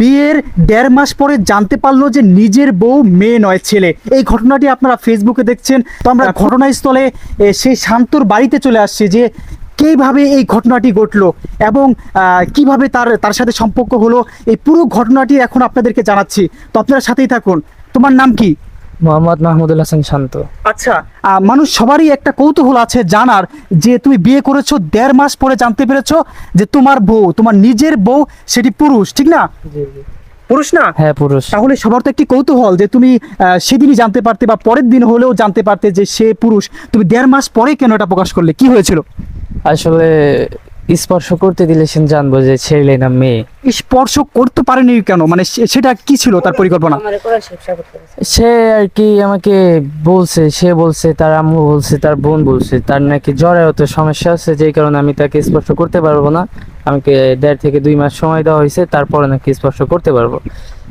বিয়ের দেড় মাস পরে জানতে পারল যে নিজের বউ মেয়ে নয় ছেলে। এই ঘটনাটি আপনারা ফেসবুকে দেখছেন। তো আমরা ঘটনাস্থলে সেই শান্তর বাড়িতে চলে আসছি যে কীভাবে এই ঘটনাটি ঘটলো এবং কীভাবে তার তার সাথে সম্পর্ক হলো। এই পুরো ঘটনাটি এখন আপনাদেরকে জানাচ্ছি। তো আপনারা সাথেই থাকুন। তোমার নাম কি? মোহাম্মদ মাহমুদুল হাসান শান্ত। আচ্ছা। মানুষ সবারই একটা কৌতূহল আছে জানার যে তুমি বিয়ে করেছ দেড় মাস পরে জানতে পেরেছ যে তোমার বউ তোমার নিজের বউ সেটি পুরুষ ঠিক না? পুরুষ না? হ্যাঁ পুরুষ। তাহলে সবার তো একটি কৌতূহল যে তুমি সেদিনই জানতে পারতে বা পরের দিন হলেও জানতে পারতে যে সে পুরুষ। তুমি দেড় মাস পরে কেন এটা প্রকাশ করলে? কি হয়েছিল? আসলে স্পর্শ করতে দিলে সে জানব যে ছেলে না মেয়ে। স্পর্শ করতে পারেনি কেন? মানে সে- সেটা কি ছিল তার পরিকল্পনা? সে আর কি আমাকে বলছে সে বলছে তার আম্মু বলছে তার বোন বলছে তার নাকি জ্বরে অত সমস্যা আছে যেই কারণে আমি তাকে স্পর্শ করতে পারব না। আমাকে দেড় থেকে দুই মাস সময় দেওয়া হয়েছে তারপরে নাকি স্পর্শ করতে পারব।